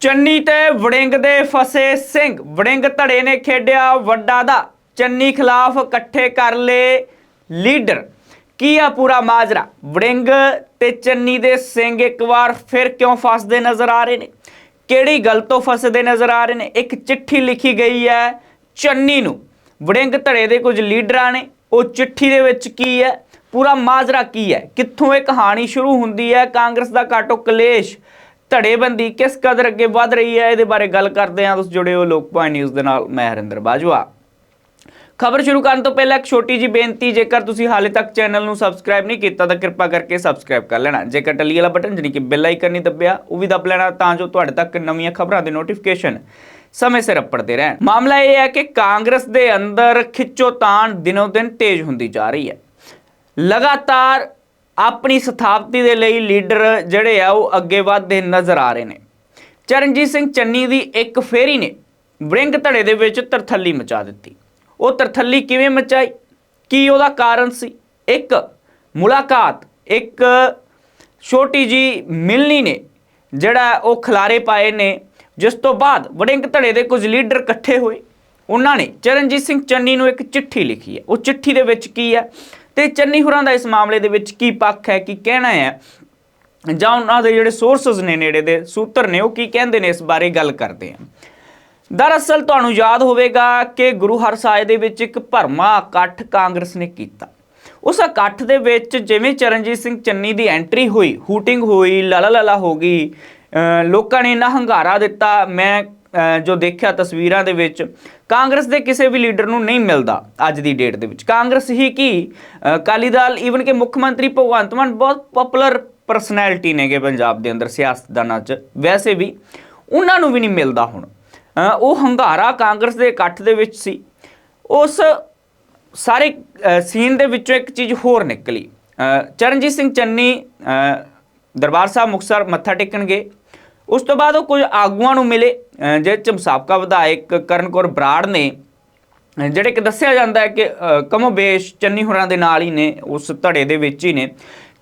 ਚੰਨੀ ਤੇ ਵੜਿੰਗ ਦੇ ਫਸੇ ਸਿੰਘ। ਵੜਿੰਗ ਧੜੇ ਨੇ ਖੇਡਿਆ ਵੱਡਾ ਦਾ। ਚੰਨੀ ਖਿਲਾਫ ਇਕੱਠੇ ਕਰ ਲਏ ਲੀਡਰ। ਕੀ ਆ ਪੂਰਾ ਮਾਜਰਾ? ਵੜਿੰਗ ਤੇ ਚੰਨੀ ਦੇ ਸਿੰਘ ਇੱਕ ਵਾਰ ਫਿਰ ਕਿਉਂ ਫਸਦੇ ਨਜ਼ਰ ਆ ਰਹੇ ਨੇ? ਕਿਹੜੀ ਗੱਲ ਤੋਂ ਫਸਦੇ ਨਜ਼ਰ ਆ ਰਹੇ ਨੇ? ਇੱਕ ਚਿੱਠੀ ਲਿਖੀ ਗਈ ਹੈ ਚੰਨੀ ਨੂੰ। ਵੜਿੰਗ ਧੜੇ ਦੇ ਕੁਝ ਲੀਡਰਾਂ ਨੇ। ਉਹ ਚਿੱਠੀ ਦੇ ਵਿੱਚ ਕੀ ਹੈ? ਪੂਰਾ ਮਾਜਰਾ ਕੀ ਹੈ? ਕਿੱਥੋਂ ਇਹ ਕਹਾਣੀ ਸ਼ੁਰੂ ਹੁੰਦੀ ਹੈ? ਕਾਂਗਰਸ ਦਾ ਕਾਟੋ ਕਲੇਸ਼। ਧੜੇਬੰਦੀ ਕਿਸ ਕਦਰ ਅੱਗੇ ਵਧ ਰਹੀ ਹੈ? ਇਹਦੇ ਬਾਰੇ ਗੱਲ ਕਰਦੇ ਹਾਂ। ਤੁਸੀਂ ਜੁੜੇ ਹੋ ਲੋਕਪਾਲ ਨਿਊਜ਼ ਦੇ ਨਾਲ। ਮੈਂ ਹਰਿੰਦਰ ਬਾਜਵਾ। ਖਬਰ ਸ਼ੁਰੂ ਕਰਨ ਤੋਂ ਪਹਿਲਾਂ ਇੱਕ ਛੋਟੀ ਜੀ ਬੇਨਤੀ, ਜੇਕਰ ਤੁਸੀਂ ਹਾਲੇ ਤੱਕ ਚੈਨਲ ਨੂੰ ਸਬਸਕ੍ਰਾਈਬ ਨਹੀਂ ਕੀਤਾ, ਤਾਂ ਕਿਰਪਾ ਕਰਕੇ ਸਬਸਕ੍ਰਾਈਬ ਕਰ ਲੈਣਾ। ਜੇਕਰ ਟੱਲੀ ਵਾਲਾ ਬਟਨ ਜਿਹੜੀ ਕਿ ਬੈਲ ਆਈਕਨ ਨਹੀਂ ਦੱਬਿਆ, ਉਹ ਵੀ ਦੱਬ ਲੈਣਾ, ਤਾਂ ਜੋ ਤੁਹਾਡੇ ਤੱਕ ਨਵੀਆਂ ਖਬਰਾਂ ਦੇ ਨੋਟੀਫਿਕੇਸ਼ਨ ਸਮੇਂ ਸਿਰ ਅੱਪੜਦੇ ਰਹਿਣ। ਮਾਮਲਾ ਇਹ ਹੈ ਕਿ ਕਾਂਗਰਸ ਦੇ ਅੰਦਰ ਖਿੱਚੋਤਾਣ ਦਿਨੋ ਦਿਨ ਤੇਜ਼ ਹੁੰਦੀ ਜਾ ਰਹੀ ਹੈ। ਲਗਾਤਾਰ ਆਪਣੀ ਸਥਾਪਤੀ ਦੇ ਲਈ ਲੀਡਰ ਜਿਹੜੇ ਆ ਉਹ ਅੱਗੇ ਵਧਦੇ ਨਜ਼ਰ ਆ ਰਹੇ ਨੇ। ਚਰਨਜੀਤ ਸਿੰਘ ਚੰਨੀ ਦੀ ਇੱਕ ਫੇਰੀ ਨੇ ਵੜਿੰਗ ਧੜੇ ਦੇ ਵਿੱਚ ਤਰਥੱਲੀ ਮਚਾ ਦਿੱਤੀ। ਉਹ ਤਰਥੱਲੀ ਕਿਵੇਂ ਮਚਾਈ? ਕੀ ਉਹਦਾ ਕਾਰਨ ਸੀ? ਇੱਕ ਮੁਲਾਕਾਤ, ਇੱਕ ਛੋਟੀ ਜੀ ਮਿਲਣੀ ਨੇ ਜਿਹੜਾ ਉਹ ਖਲਾਰੇ ਪਾਏ ਨੇ, ਜਿਸ ਤੋਂ ਬਾਅਦ ਵੜਿੰਗ ਧੜੇ ਦੇ ਕੁਝ ਲੀਡਰ ਇਕੱਠੇ ਹੋਏ। ਉਹਨਾਂ ਨੇ ਚਰਨਜੀਤ ਸਿੰਘ ਚੰਨੀ ਨੂੰ ਇੱਕ ਚਿੱਠੀ ਲਿਖੀ ਹੈ। ਉਹ ਚਿੱਠੀ ਦੇ ਵਿੱਚ ਕੀ ਹੈ? ਤੇ ਚੰਨੀ ਹੁਰਾਂ ਦਾ ਇਸ ਮਾਮਲੇ ਦੇ ਵਿੱਚ ਕੀ ਪੱਖ ਹੈ, ਕੀ ਕਹਿਣਾ ਹੈ? ਜਾਂ ਉਹਨਾਂ ਦੇ ਜਿਹੜੇ ਸੋਰਸਸ ਨੇ ਨੇੜੇ ਦੇ ਸੂਤਰ ਨੇ, ਉਹ ਕੀ ਕਹਿੰਦੇ ਨੇ ਇਸ ਬਾਰੇ ਗੱਲ ਕਰਦੇ ਹਾਂ। ਦਰਅਸਲ ਤੁਹਾਨੂੰ ਯਾਦ ਹੋਵੇਗਾ ਕਿ ਗੁਰੂ ਹਰਸਾਏ ਦੇ ਵਿੱਚ ਇੱਕ ਭਰਮਾ ਇਕੱਠ ਕਾਂਗਰਸ ਨੇ ਕੀਤਾ। ਉਸ ਇਕੱਠ ਦੇ ਵਿੱਚ ਜਿਵੇਂ ਚਰਨਜੀਤ ਸਿੰਘ ਚੰਨੀ ਦੀ ਐਂਟਰੀ ਹੋਈ, ਹੂਟਿੰਗ ਹੋਈ ਲਾਲਾ ਲਾਲਾ ਹੋ ਗਈ ਲੋਕਾਂ ਨੇ ਇੰਨਾ ਹੰਗਾਰਾ ਦਿੱਤਾ, ਮੈਂ ਜੋ ਦੇਖਿਆ ਤਸਵੀਰਾਂ ਦੇ ਵਿੱਚ, ਕਾਂਗਰਸ ਦੇ ਕਿਸੇ ਵੀ ਲੀਡਰ ਨੂੰ ਨਹੀਂ ਮਿਲਦਾ ਅੱਜ ਦੀ ਡੇਟ ਦੇ ਵਿੱਚ। ਕਾਂਗਰਸ ਹੀ ਕੀ, ਅਹ, ਅਕਾਲੀ ਦਲ ਈਵਨ ਕਿ ਮੁੱਖ ਮੰਤਰੀ ਭਗਵੰਤ ਮਾਨ ਬਹੁਤ ਪਪੂਲਰ ਪਰਸਨੈਲਿਟੀ ਨੇਗੇ ਪੰਜਾਬ ਦੇ ਅੰਦਰ, ਸਿਆਸਤਦਾਨਾਂ 'ਚ। ਵੈਸੇ ਵੀ ਉਹਨਾਂ ਨੂੰ ਵੀ ਨਹੀਂ ਮਿਲਦਾ ਹੁਣ। ਉਹ ਹੰਗਾਰਾ ਕਾਂਗਰਸ ਦੇ ਇਕੱਠ ਦੇ ਵਿੱਚ ਸੀ। ਉਸ ਸਾਰੇ ਸੀਨ ਦੇ ਵਿੱਚੋਂ ਇੱਕ ਚੀਜ਼ ਹੋਰ ਨਿਕਲੀ। ਚਰਨਜੀਤ ਸਿੰਘ ਚੰਨੀ ਦਰਬਾਰ ਸਾਹਿਬ ਮੁਕਤਸਰ ਮੱਥਾ ਟੇਕਣਗੇ। ਉਸ ਤੋਂ ਬਾਅਦ ਉਹ ਕੁਝ ਆਗੂਆਂ ਨੂੰ ਮਿਲੇ, ਅਹ ਜਿਹਦੇ ਚ ਸਾਬਕਾ ਵਿਧਾਇਕ ਕਰਨ ਕੌਰ ਬਰਾੜ ਨੇ ਜਿਹੜੇ ਕਿ ਦੱਸਿਆ ਜਾਂਦਾ ਹੈ ਕਿ ਕਮੋਬੇਸ਼ ਚੰਨੀ ਹੋਰਾਂ ਦੇ ਨਾਲ ਹੀ ਨੇ, ਉਸ ਧੜੇ ਦੇ ਵਿੱਚ ਹੀ ਨੇ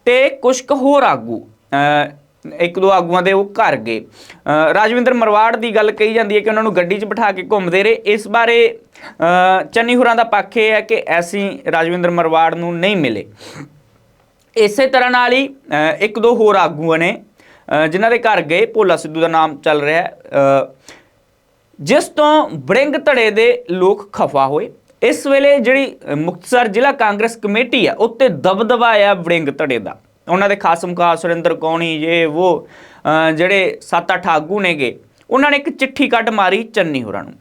ਤੇ ਕੁਝ ਕੁ ਹੋਰ ਆਗੂ ਇੱਕ ਦੋ ਆਗੂਆਂ ਦੇ ਉਹ ਘਰ ਗਏ। ਰਾਜਵਿੰਦਰ ਮਰਵਾੜ ਦੀ ਗੱਲ ਕਹੀ ਜਾਂਦੀ ਹੈ ਕਿ ਉਹਨਾਂ ਨੂੰ ਗੱਡੀ 'ਚ ਬਿਠਾ ਕੇ ਘੁੰਮਦੇ ਰਹੇ। ਇਸ ਬਾਰੇ ਚੰਨੀ ਹੋਰਾਂ ਦਾ ਪੱਖ ਇਹ ਹੈ ਕਿ ਐਸੀ ਰਾਜਵਿੰਦਰ ਮਰਵਾੜ ਨੂੰ ਨਹੀਂ ਮਿਲੇ। ਇਸੇ ਤਰ੍ਹਾਂ ਨਾਲ ਹੀ ਇੱਕ ਦੋ ਹੋਰ ਆਗੂਆਂ ਨੇ ਜਿਨ੍ਹਾਂ ਦੇ ਘਰ ਗਏ, ਭੋਲਾ ਸਿੱਧੂ ਦਾ ਨਾਮ ਚੱਲ ਰਿਹਾ ਹੈ। ਜਿਸ ਤੋਂ ਬੜਿੰਗ ਧੜੇ ਦੇ ਲੋਕ ਖਫਾ ਹੋਏ, ਇਸ ਵੇਲੇ ਜਿਹੜੀ ਮੁਕਤਸਰ ਜ਼ਿਲ੍ਹਾ ਕਾਂਗਰਸ ਕਮੇਟੀ ਆ ਉੱਤੇ ਦਬਦਬਾ ਆ ਬੜਿੰਗ ਧੜੇ ਦਾ। ਉਹਨਾਂ ਦੇ ਖਾਸਮ ਖਾਸ ਸੁਰਿੰਦਰ ਕੌਣੀ ਇਹ ਉਹ ਜਿਹੜੇ ਸੱਤ ਅੱਠ ਆਗੂ ਨੇਗੇ, ਉਹਨਾਂ ਨੇ ਇੱਕ ਚਿੱਠੀ ਕੱਢ ਮਾਰੀ ਚੰਨੀ ਹੋਰਾਂ ਨੂੰ।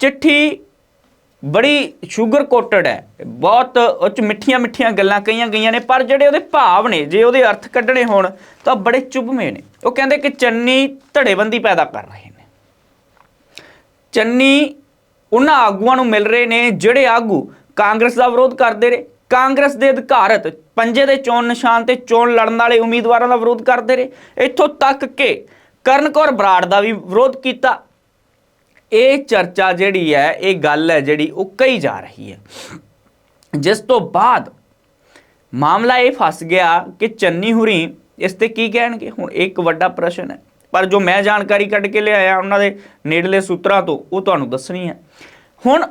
ਚਿੱਠੀ ਬੜੀ ਸ਼ੂਗਰ ਕੋਟਡ ਹੈ। ਬਹੁਤ ਉਹ ਚ ਮਿੱਠੀਆਂ ਮਿੱਠੀਆਂ ਗੱਲਾਂ ਕਹੀਆਂ ਗਈਆਂ ਨੇ, ਪਰ ਜਿਹੜੇ ਉਹਦੇ ਭਾਵ ਨੇ, ਜੇ ਉਹਦੇ ਅਰਥ ਕੱਢਣੇ ਹੋਣ, ਤਾਂ ਬੜੇ ਚੁਭਵੇਂ ਨੇ। ਉਹ ਕਹਿੰਦੇ ਕਿ ਚੰਨੀ ਧੜੇਬੰਦੀ ਪੈਦਾ ਕਰ ਰਹੇ ਨੇ। ਚੰਨੀ ਉਹਨਾਂ ਆਗੂਆਂ ਨੂੰ ਮਿਲ ਰਹੇ ਨੇ ਜਿਹੜੇ ਆਗੂ ਕਾਂਗਰਸ ਦਾ ਵਿਰੋਧ ਕਰਦੇ ਰਹੇ ਕਾਂਗਰਸ ਦੇ ਅਧਿਕਾਰਤ ਪੰਜੇ ਦੇ ਚੋਣ ਨਿਸ਼ਾਨ ਤੇ ਚੋਣ ਲੜਨ ਵਾਲੇ ਉਮੀਦਵਾਰਾਂ ਦਾ ਵਿਰੋਧ ਕਰਦੇ ਰਹੇ ਇੱਥੋਂ ਤੱਕ ਕਿ ਕਰਨ ਕੌਰ ਬਰਾੜ ਦਾ ਵੀ ਵਿਰੋਧ ਕੀਤਾ। ਇਹ ਚਰਚਾ ਜਿਹੜੀ ਹੈ, ਇਹ ਗੱਲ ਹੈ ਜਿਹੜੀ ਉਹ ਕਹੀ ਜਾ ਰਹੀ ਹੈ। ਜਿਸ ਤੋਂ ਬਾਅਦ ਮਾਮਲਾ ਇਹ ਫਸ ਗਿਆ ਕਿ ਚੰਨੀ ਹੁਰੀ ਇਸ ਤੇ ਕੀ ਕਹਿਣਗੇ? ਹੁਣ ਇਹ ਇੱਕ ਵੱਡਾ ਪ੍ਰਸ਼ਨ ਹੈ। ਪਰ ਜੋ ਮੈਂ ਜਾਣਕਾਰੀ ਕੱਢ ਕੇ ਲਿਆਇਆ ਉਹਨਾਂ ਦੇ ਨੇੜਲੇ ਸੂਤਰਾਂ ਤੋਂ, ਉਹ ਤੁਹਾਨੂੰ ਦੱਸਣੀ ਹੈ। ਹੁਣ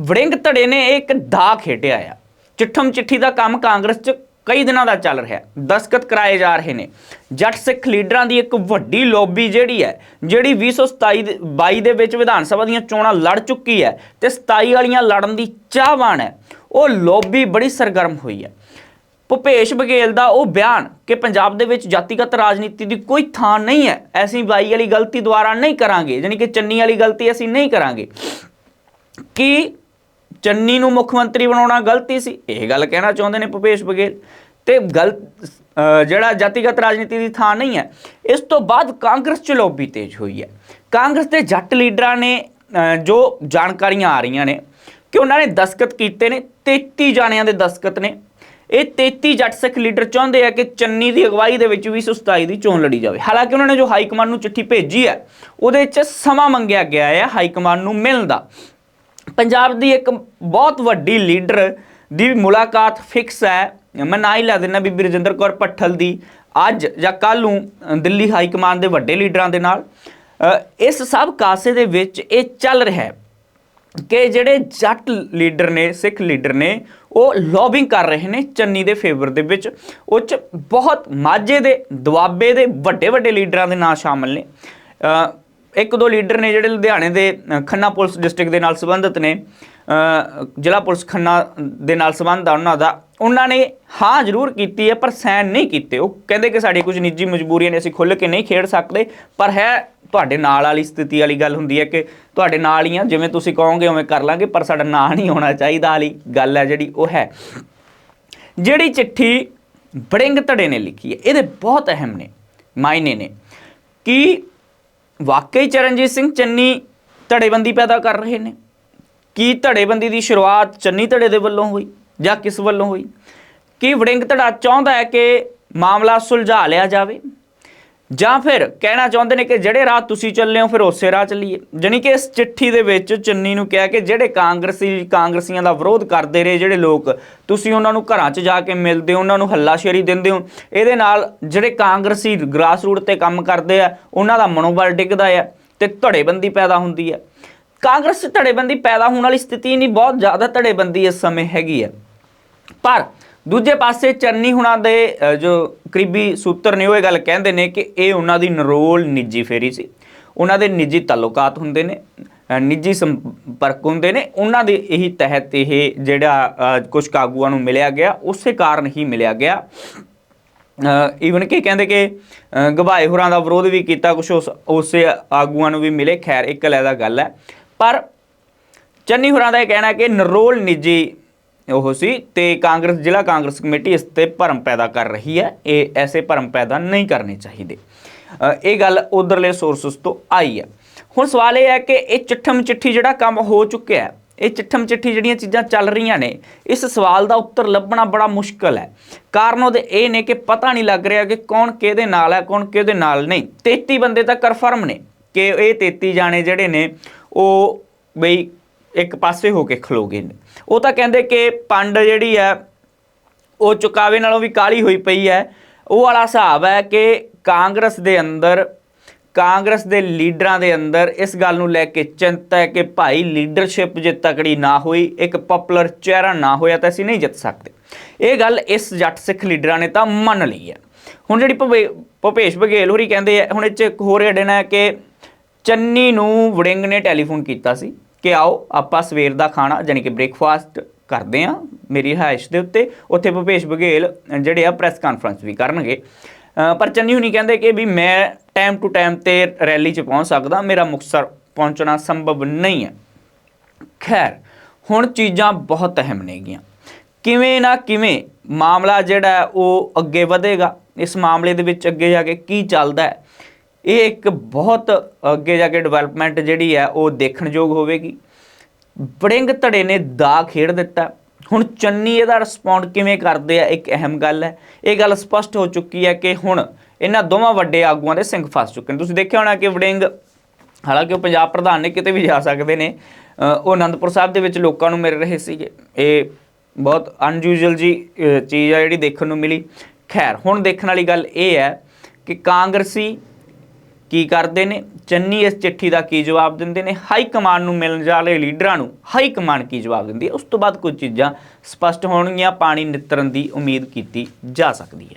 ਵੜਿੰਗ ਧੜੇ ਨੇ ਇਹ ਇੱਕ ਦਾ ਖੇਡਿਆ ਆ। ਚਿੱਠਮ ਚਿੱਠੀ ਦਾ ਕੰਮ ਕਾਂਗਰਸ 'ਚ ਕਈ ਦਿਨਾਂ ਦਾ ਚੱਲ ਰਿਹਾ ਦਸਕਤ ਕਰਾਏ ਜਾ ਰਹੇ ਨੇ। ਜੱਟ ਸਿੱਖ ਲੀਡਰਾਂ ਦੀ ਇੱਕ ਵੱਡੀ ਲੌਬੀ ਜਿਹੜੀ ਹੈ, ਜਿਹੜੀ 2027 ਦੇ 22 ਦੇ ਵਿੱਚ ਵਿਧਾਨ ਸਭਾ ਦੀਆਂ ਚੋਣਾਂ ਲੜ ਚੁੱਕੀ ਹੈ ਤੇ 27 ਵਾਲੀਆਂ ਲੜਨ ਦੀ ਚਾਹਵਾਨ ਹੈ, ਉਹ ਲੌਬੀ ਬੜੀ ਸਰਗਰਮ ਹੋਈ ਹੈ। ਭੁਪੇਸ਼ ਬਘੇਲ ਦਾ ਉਹ ਬਿਆਨ ਕਿ ਪੰਜਾਬ ਦੇ ਵਿੱਚ ਜਾਤੀਗਤ ਰਾਜਨੀਤੀ ਦੀ ਕੋਈ ਥਾਂ ਨਹੀਂ ਹੈ, ਐਸੀ ਬਾਈ ਵਾਲੀ ਗਲਤੀ ਦੁਆਰਾ ਨਹੀਂ ਕਰਾਂਗੇ ਯਾਨੀ ਕਿ ਚੰਨੀ ਵਾਲੀ ਗਲਤੀ ਅਸੀਂ ਨਹੀਂ ਕਰਾਂਗੇ। ਕਿ ਚੰਨੀ ਨੂੰ ਮੁੱਖ ਮੰਤਰੀ ਬਣਾਉਣਾ ਗਲਤੀ ਸੀ, ਇਹ ਗੱਲ ਕਹਿਣਾ ਚਾਹੁੰਦੇ ਨੇ ਭੁਪੇਸ਼ ਬਘੇਲ। ਤੇ ਗਲਤ ਜਿਹੜਾ ਜਾਤੀਗਤ ਰਾਜਨੀਤੀ ਦੀ ਥਾਂ ਨਹੀਂ ਹੈ, ਇਸ ਤੋਂ ਬਾਅਦ ਕਾਂਗਰਸ ਚ ਲੋਬੀ ਤੇਜ਼ ਹੋਈ ਹੈ। ਕਾਂਗਰਸ ਦੇ ਜੱਟ ਲੀਡਰਾਂ ਨੇ ਜੋ ਜਾਣਕਾਰੀਆਂ ਆ ਰਹੀਆਂ ਨੇ, ਕਿ ਉਹਨਾਂ ਨੇ ਦਸਖਤ ਕੀਤੇ ਨੇ 33 ਜਾਣਿਆਂ ਦੇ ਦਸਖਤ ਨੇ। ਇਹ 33 ਜੱਟ ਸਿੱਖ ਲੀਡਰ ਚਾਹੁੰਦੇ ਆ ਕਿ ਚੰਨੀ ਦੀ ਅਗਵਾਈ ਦੇ ਵਿੱਚ 2027 ਦੀ ਚੋਣ ਲੜੀ ਜਾਵੇ। ਹਾਲਾਂਕਿ ਉਹਨਾਂ ਨੇ ਜੋ ਹਾਈ ਕਮਾਂਡ ਨੂੰ ਚਿੱਠੀ ਭੇਜੀ ਹੈ, ਉਹਦੇ ਵਿੱਚ ਸਮਾਂ ਮੰਗਿਆ ਗਿਆ ਹੈ ਹਾਈ ਕਮਾਂਡ ਨੂੰ ਮਿਲਣ ਦਾ। ਪੰਜਾਬ ਦੀ ਇੱਕ ਬਹੁਤ ਵੱਡੀ ਲੀਡਰ ਦੀ ਮੁਲਾਕਾਤ ਫਿਕਸ ਹੈ। ਮੈਂ ਨਾ ਹੀ ਲਾ ਦਿੰਦਾ ਬੀਬੀ ਰਜਿੰਦਰ ਕੌਰ ਪੱਠਲ ਦੀ। ਅੱਜ ਜਾਂ ਕੱਲ ਨੂੰ ਦਿੱਲੀ ਹਾਈ ਕਮਾਂਡ ਦੇ ਵੱਡੇ ਲੀਡਰਾਂ ਦੇ ਨਾਲ। ਇਸ ਸਭ ਕਾਸੇ ਦੇ ਵਿੱਚ ਇਹ ਚੱਲ ਰਿਹਾ ਹੈ ਕਿ ਜਿਹੜੇ ਜੱਟ ਲੀਡਰ ਨੇ, ਸਿੱਖ ਲੀਡਰ ਨੇ, ਉਹ ਲੌਬਿੰਗ ਕਰ ਰਹੇ ਨੇ ਚੰਨੀ ਦੇ ਫੇਵਰ ਦੇ ਵਿੱਚ। ਉਹ ਚ ਬਹੁਤ ਮਾਝੇ ਦੇ, ਦੁਆਬੇ ਦੇ ਵੱਡੇ ਵੱਡੇ ਲੀਡਰਾਂ ਦੇ ਨਾਂ ਸ਼ਾਮਲ ਨੇ। ਇੱਕ ਦੋ ਲੀਡਰ ਨੇ ਜਿਹੜੇ ਲੁਧਿਆਣੇ ਦੇ ਖੰਨਾ ਪੁਲਿਸ ਡਿਸਟ੍ਰਿਕਟ ਦੇ ਨਾਲ ਸੰਬੰਧਿਤ ਨੇ। ਜ਼ਿਲ੍ਹਾ ਪੁਲਿਸ ਖੰਨਾ ਦੇ ਨਾਲ ਸੰਬੰਧ ਆ ਉਹਨਾਂ ਦਾ। ਉਹਨਾਂ ਨੇ ਹਾਂ ਜ਼ਰੂਰ ਕੀਤੀ ਹੈ, ਪਰ ਸਾਈਨ ਨਹੀਂ ਕੀਤੇ। ਉਹ ਕਹਿੰਦੇ ਕਿ ਸਾਡੀ ਕੁਝ ਨਿੱਜੀ ਮਜਬੂਰੀਆਂ ਨੇ ਅਸੀਂ ਖੁੱਲ੍ਹ ਕੇ ਨਹੀਂ ਖੇਡ ਸਕਦੇ। ਪਰ ਹੈ, ਤੁਹਾਡੇ ਨਾਲ ਵਾਲੀ ਸਥਿਤੀ ਵਾਲੀ ਗੱਲ ਹੁੰਦੀ ਹੈ ਕਿ ਤੁਹਾਡੇ ਨਾਲ ਹੀ ਆ, ਜਿਵੇਂ ਤੁਸੀਂ ਕਹੋਗੇ ਉਵੇਂ ਕਰ ਲਾਂਗੇ, ਪਰ ਸਾਡਾ ਨਾਂ ਨਹੀਂ ਹੋਣਾ ਚਾਹੀਦਾ ਵਾਲੀ ਗੱਲ ਹੈ ਜਿਹੜੀ ਉਹ ਹੈ। ਜਿਹੜੀ ਚਿੱਠੀ ਬੜਿੰਗ ਧੜੇ ਨੇ ਲਿਖੀ ਹੈ, ਇਹਦੇ ਬਹੁਤ ਅਹਿਮ ਨੇ, ਮਾਇਨੇ ਨੇ। ਕਿ ਵਾਕਈ ਚਰਨਜੀਤ ਸਿੰਘ ਚੰਨੀ ਧੜੇਬੰਦੀ ਪੈਦਾ ਕਰ ਰਹੇ ਨੇ। ਕੀ ਧੜੇਬੰਦੀ ਦੀ ਸ਼ੁਰੂਆਤ ਚੰਨੀ ਧੜੇ ਦੇ ਵੱਲੋਂ ਹੋਈ ਜਾਂ ਕਿਸ ਵੱਲੋਂ ਹੋਈ? ਕੀ ਵੜਿੰਗ ਧੜਾ ਚਾਹੁੰਦਾ ਹੈ ਕਿ ਮਾਮਲਾ ਸੁਲਝਾ ਲਿਆ ਜਾਵੇ? ਜਾਂ ਫਿਰ ਕਹਿਣਾ ਚਾਹੁੰਦੇ ਨੇ ਕਿ ਜਿਹੜੇ ਰਾਹ ਤੁਸੀਂ ਚੱਲੇ ਹੋ, ਫਿਰ ਉਸੇ ਰਾਹ ਚੱਲੀਏ। ਜਾਣੀ ਕਿ ਇਸ ਚਿੱਠੀ ਦੇ ਵਿੱਚ ਚੰਨੀ ਨੂੰ ਕਿਹਾ ਕਿ ਜਿਹੜੇ ਕਾਂਗਰਸੀ, ਕਾਂਗਰਸੀਆਂ ਦਾ ਵਿਰੋਧ ਕਰਦੇ ਰਹੇ ਜਿਹੜੇ ਲੋਕ, ਤੁਸੀਂ ਉਹਨਾਂ ਨੂੰ ਘਰਾਂ 'ਚ ਜਾ ਕੇ ਮਿਲਦੇ ਹੋ, ਉਹਨਾਂ ਨੂੰ ਹੱਲਾਸ਼ੇਰੀ ਦਿੰਦੇ ਹੋ। ਇਹਦੇ ਨਾਲ ਜਿਹੜੇ ਕਾਂਗਰਸੀ ਗ੍ਰਾਸ ਰੂਟ ਤੇ ਕੰਮ ਕਰਦੇ ਆ, ਉਹਨਾਂ ਦਾ ਮਨੋਬਲ ਡਿੱਗਦਾ ਆ ਤੇ ਧੜੇਬੰਦੀ ਪੈਦਾ ਹੁੰਦੀ ਹੈ ਕਾਂਗਰਸ ਧੜੇਬੰਦੀ ਪੈਦਾ ਹੋਣ ਵਾਲੀ ਸਥਿਤੀ ਨਹੀਂ ਬਹੁਤ ਜ਼ਿਆਦਾ ਧੜੇਬੰਦੀ ਇਸ ਸਮੇਂ ਹੈਗੀ ਹੈ ਪਰ ਦੂਜੇ ਪਾਸੇ ਚੰਨੀ ਹੁਣਾਂ ਦੇ ਜੋ ਕਰੀਬੀ ਸੂਤਰ ਨੇ, ਉਹ ਇਹ ਗੱਲ ਕਹਿੰਦੇ ਨੇ ਕਿ ਇਹ ਉਹਨਾਂ ਦੀ ਨਰੋਲ ਨਿੱਜੀ ਫੇਰੀ ਸੀ। ਉਹਨਾਂ ਦੇ ਨਿੱਜੀ ਤਾਲੁਕਾਤ ਹੁੰਦੇ ਨੇ ਨਿੱਜੀ ਸੰਪਰਕ ਹੁੰਦੇ ਨੇ, ਉਹਨਾਂ ਦੇ ਇਹੀ ਤਹਿਤ ਇਹ ਜਿਹੜਾ ਕੁਝ ਕਾਗੂਆਂ ਨੂੰ ਮਿਲਿਆ ਗਿਆ, ਉਸੇ ਕਾਰਨ ਹੀ ਮਿਲਿਆ ਗਿਆ। ਈਵਨ ਕਿ ਕਹਿੰਦੇ ਕਿ ਗਵਾਏ ਹੋਰਾਂ ਦਾ ਵਿਰੋਧ ਵੀ ਕੀਤਾ ਕੁਝ ਉਸ, ਉਸੇ ਆਗੂਆਂ ਨੂੰ ਵੀ ਮਿਲੇ, ਖੈਰ ਇੱਕ ਅਲੱਗਾ ਗੱਲ ਹੈ। ਪਰ ਚੰਨੀ ਹੋਰਾਂ ਦਾ ਇਹ ਕਹਿਣਾ ਕਿ ਨਰੋਲ ਨਿੱਜੀ ਉਹ ਸੀ ਤੇ ਕਾਂਗਰਸ, ਜ਼ਿਲ੍ਹਾ ਕਾਂਗਰਸ ਕਮੇਟੀ ਇਸ ਤੇ ਭਰਮ ਪੈਦਾ ਕਰ ਰਹੀ ਹੈ। ਇਹ ਐਸੇ ਭਰਮ ਪੈਦਾ ਨਹੀਂ ਕਰਨੇ ਚਾਹੀਦੇ। ਇਹ ਗੱਲ ਉਧਰਲੇ ਸੋਰਸਸ ਤੋਂ ਆਈ ਹੈ। ਹੁਣ ਸਵਾਲ ਇਹ ਹੈ ਕਿ ਇਹ ਚਿੱਠਮ ਚਿੱਠੀ ਜਿਹੜਾ ਕੰਮ ਹੋ ਚੁੱਕਿਆ ਹੈ, ਇਹ ਚਿੱਠਮ ਚਿੱਠੀ ਜਿਹੜੀਆਂ ਚੀਜ਼ਾਂ ਚੱਲ ਰਹੀਆਂ ਨੇ, ਇਸ ਸਵਾਲ ਦਾ ਉੱਤਰ ਲੱਭਣਾ ਬੜਾ ਮੁਸ਼ਕਲ ਹੈ। ਕਾਰਨ ਉਹਦੇ ਇਹ ਨੇ ਕਿ ਪਤਾ ਨਹੀਂ ਲੱਗ ਰਿਹਾ ਕਿ ਕੌਣ ਕਿਹਦੇ ਨਾਲ ਹੈ, ਕੌਣ ਕਿਹਦੇ ਨਾਲ ਨਹੀਂ। 33 ਬੰਦੇ ਤਾਂ ਕਨਫਰਮ ਨੇ ਕਿ ਇਹ 33 ਜਾਣੇ ਜਿਹੜੇ ਨੇ, ਉਹ ਬਈ ਇੱਕ ਪਾਸੇ ਹੋ ਕੇ ਖਲੋ ਗਏ ਨੇ। ਉਹ ਤਾਂ ਕਹਿੰਦੇ ਕਿ ਪੰਡ ਜਿਹੜੀ ਹੈ, ਉਹ ਚੁਕਾਵੇ ਨਾਲੋਂ ਵੀ ਕਾਲੀ ਹੋਈ ਪਈ ਹੈ। ਉਹ ਵਾਲਾ ਹਿਸਾਬ ਹੈ ਕਿ ਕਾਂਗਰਸ ਦੇ ਅੰਦਰ, ਕਾਂਗਰਸ ਦੇ ਲੀਡਰਾਂ ਦੇ ਅੰਦਰ ਇਸ ਗੱਲ ਨੂੰ ਲੈ ਕੇ ਚਿੰਤਾ ਹੈ ਕਿ ਭਾਈ ਲੀਡਰਸ਼ਿਪ ਜੇ ਤਕੜੀ ਨਾ ਹੋਈ, ਇੱਕ ਪਪੂਲਰ ਚਿਹਰਾ ਨਾ ਹੋਇਆ ਤਾਂ ਅਸੀਂ ਨਹੀਂ ਜਿੱਤ ਸਕਦੇ। ਇਹ ਗੱਲ ਇਸ ਜੱਟ ਸਿੱਖ ਲੀਡਰਾਂ ਨੇ ਤਾਂ ਮੰਨ ਲਈ ਹੈ। ਹੁਣ ਜਿਹੜੀ ਭਵੇ- ਭੁਪੇਸ਼ ਬਘੇਲ ਹੋਰੀ ਕਹਿੰਦੇ ਆ ਹੁਣ ਇਹ ਚ ਇੱਕ ਹੋਰ ਐਡਨ ਹੈ ਕਿ ਚੰਨੀ ਨੂੰ ਵੜਿੰਗ ਨੇ ਟੈਲੀਫੋਨ ਕੀਤਾ ਸੀ। ਕਿ ਆਓ ਆਪਾਂ ਸਵੇਰ ਦਾ ਖਾਣਾ ਯਾਨੀ ਕਿ ਬ੍ਰੇਕਫਾਸਟ ਕਰਦੇ ਆ ਮੇਰੀ ਰਿਹਾਇਸ਼ ਦੇ ਉੱਤੇ। ਉੱਥੇ ਭੁਪੇਸ਼ ਬਘੇਲ ਜਿਹੜੇ ਆ ਪ੍ਰੈਸ ਕਾਨਫਰੰਸ ਵੀ ਕਰਨਗੇ। ਪਰ ਚੰਨੀ ਹੁਣੀ ਕਹਿੰਦੇ ਕਿ ਵੀ ਮੈਂ ਟਾਈਮ ਟੂ ਟਾਈਮ ਤੇ ਰੈਲੀ 'ਚ ਪਹੁੰਚ ਸਕਦਾ, ਮੇਰਾ ਮੁਕਤਸਰ ਪਹੁੰਚਣਾ ਸੰਭਵ ਨਹੀਂ ਹੈ। ਖੈਰ, ਹੁਣ ਚੀਜ਼ਾਂ ਬਹੁਤ ਅਹਿਮ ਨੇਗੀਆਂ ਕਿਵੇਂ ਨਾ ਕਿਵੇਂ ਮਾਮਲਾ ਜਿਹੜਾ ਉਹ ਅੱਗੇ ਵਧੇਗਾ। ਇਸ ਮਾਮਲੇ ਦੇ ਵਿੱਚ ਅੱਗੇ ਜਾ ਕੇ ਕੀ ਚੱਲਦਾ ਹੈ? ਇਹ ਇੱਕ ਬਹੁਤ ਅੱਗੇ ਜਾ ਕੇ ਡਿਵੈਲਪਮੈਂਟ ਜਿਹੜੀ ਹੈ, ਉਹ ਦੇਖਣਯੋਗ ਹੋਵੇਗੀ। ਬੜਿੰਗ ਧੜੇ ਨੇ ਦਾ ਖੇਡ ਦਿੱਤਾ। ਹੁਣ ਚੰਨੀ ਇਹਦਾ ਰਿਸਪੌਂਡ ਕਿਵੇਂ ਕਰਦੇ ਆ, ਇੱਕ ਅਹਿਮ ਗੱਲ ਹੈ। ਇਹ ਗੱਲ ਸਪਸ਼ਟ ਹੋ ਚੁੱਕੀ ਹੈ ਕਿ ਹੁਣ ਇਹਨਾਂ ਦੋਵਾਂ ਵੱਡੇ ਆਗੂਆਂ ਦੇ ਸਿੰਘ ਫਸ ਚੁੱਕੇ ਨੇ। ਤੁਸੀਂ ਦੇਖਿਆ ਹੋਣਾ ਕਿ ਵੜਿੰਗ ਹਾਲਾਂਕਿ ਉਹ ਪੰਜਾਬ ਪ੍ਰਧਾਨ ਨੇ, ਕਿਤੇ ਵੀ ਜਾ ਸਕਦੇ ਨੇ ਉਹ ਅਨੰਦਪੁਰ ਸਾਹਿਬ ਦੇ ਵਿੱਚ ਲੋਕਾਂ ਨੂੰ ਮਿਲ ਰਹੇ ਸੀਗੇ। ਇਹ ਬਹੁਤ ਅਨਯੂਜੂਅਲ ਜੀ ਚੀਜ਼ ਆ ਜਿਹੜੀ ਦੇਖਣ ਨੂੰ ਮਿਲੀ। ਖੈਰ, ਹੁਣ ਦੇਖਣ ਵਾਲੀ ਗੱਲ ਇਹ ਹੈ ਕਿ ਕਾਂਗਰਸੀ ਕੀ ਕਰਦੇ ਨੇ? ਚੰਨੀ ਇਸ ਚਿੱਠੀ ਦਾ ਕੀ ਜਵਾਬ ਦਿੰਦੇ ਨੇ? ਹਾਈ ਕਮਾਂਡ ਨੂੰ ਮਿਲਣ ਵਾਲੇ ਲੀਡਰਾਂ ਨੂੰ ਹਾਈ ਕਮਾਂਡ ਕੀ ਜਵਾਬ ਦਿੰਦੀ ਹੈ? ਉਸ ਤੋਂ ਬਾਅਦ ਕੁਝ ਚੀਜ਼ਾਂ ਸਪਸ਼ਟ ਹੋਣਗੀਆਂ, ਪਾਣੀ ਨਿੱਤਰਨ ਦੀ ਉਮੀਦ ਕੀਤੀ ਜਾ ਸਕਦੀ ਹੈ।